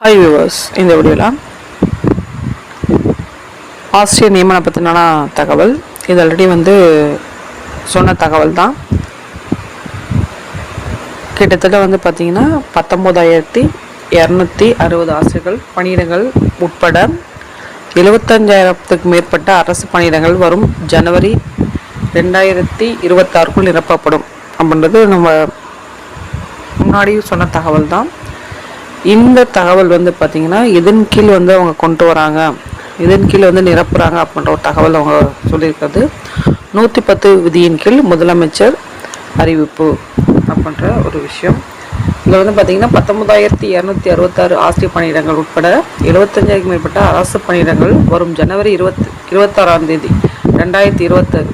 Hi viewers இந்த வீடியோவில் ஆசிரியர் நியமனம் பற்றின தகவல். இது ஆல்ரெடி வந்து சொன்ன தகவல் தான். கிட்டத்தட்ட வந்து பார்த்திங்கன்னா பத்தொம்போதாயிரத்தி இரநூத்தி அறுபது ஆசிரியர்கள் பணியிடங்கள் உட்பட எழுபத்தஞ்சாயிரத்துக்கு மேற்பட்ட அரசு பணியிடங்கள் வரும் ஜனவரி ரெண்டாயிரத்தி இருபத்தாறுக்குள் நிரப்பப்படும். அப்படின்றது நம்ம முன்னாடி சொன்ன தகவல் தான். இந்த தகவல் வந்து பார்த்திங்கன்னா இதன் கீழ் வந்து அவங்க கொண்டு வராங்க. இதன் கீழ் வந்து நிரப்புறாங்க அப்படின்ற ஒரு தகவல் அவங்க சொல்லியிருக்கிறது. நூற்றி பத்து விதியின் கீழ் முதலமைச்சர் அறிவிப்பு அப்படின்ற ஒரு விஷயம். இதில் வந்து பார்த்திங்கன்னா பத்தொன்பதாயிரத்தி இரநூத்தி அறுபத்தாறு ஆசிரியர் பணியிடங்கள் உட்பட எழுபத்தஞ்சாயிரம் மேற்பட்ட அரசு பணியிடங்கள் வரும் ஜனவரி இருபத்தி இருபத்தாறாம் தேதி ரெண்டாயிரத்தி இருபத்தாறு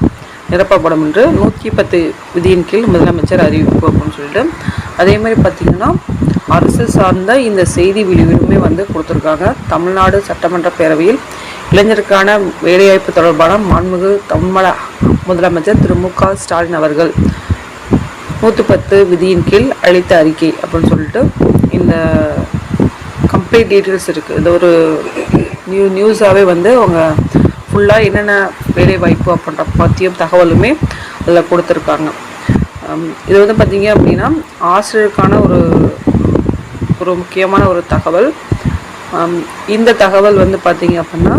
நிரப்பப்படும் என்று நூற்றி பத்து விதியின் கீழ் முதலமைச்சர் அறிவிப்பு அப்படின்னு சொல்லிட்டு. அதே மாதிரி பார்த்திங்கன்னா அரசு சார்ந்த இந்த செய்தி விழிவிலுமே வந்து கொடுத்துருக்காங்க. தமிழ்நாடு சட்டமன்ற பேரவையில் இளைஞருக்கான வேலைவாய்ப்பு தொடர்பான மாண்புமிகு தமிழ முதலமைச்சர் திரு மு க ஸ்டாலின் அவர்கள் நூற்றி பத்து விதியின் கீழ் அளித்த அறிக்கை அப்படின்னு சொல்லிட்டு இந்த கம்ப்ளீட் டீட்டெயில்ஸ் இருக்குது இது ஒரு நியூ நியூஸாகவே வந்து அவங்க ஃபுல்லாக என்னென்ன வேலைவாய்ப்பு அப்படின்ற பற்றியும் தகவலுமே அதில் கொடுத்துருக்காங்க. இது வந்து பார்த்திங்க அப்படின்னா ஆசிரியருக்கான ஒரு ஒரு முக்கியமான ஒரு தகவல். இந்த தகவல் வந்து பார்த்தீங்க அப்படின்னா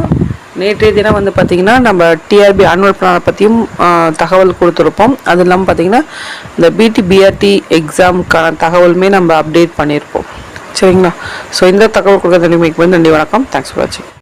நேற்றைய தினம் வந்து பார்த்தீங்கன்னா நம்ம டிஆர்பி ஆனுவல் பிளானை பற்றியும் தகவல் கொடுத்துருப்போம். அது இல்லாமல் பார்த்தீங்கன்னா இந்த பிடி பிஆர்டி எக்ஸாமுக்கான தகவலுமே நம்ம அப்டேட் பண்ணியிருப்போம் சரிங்களா? ஸோ இந்த தகவல் கொடுக்குறது நன்றி வணக்கம். தேங்க்ஸ் ஃபார் வாட்சிங்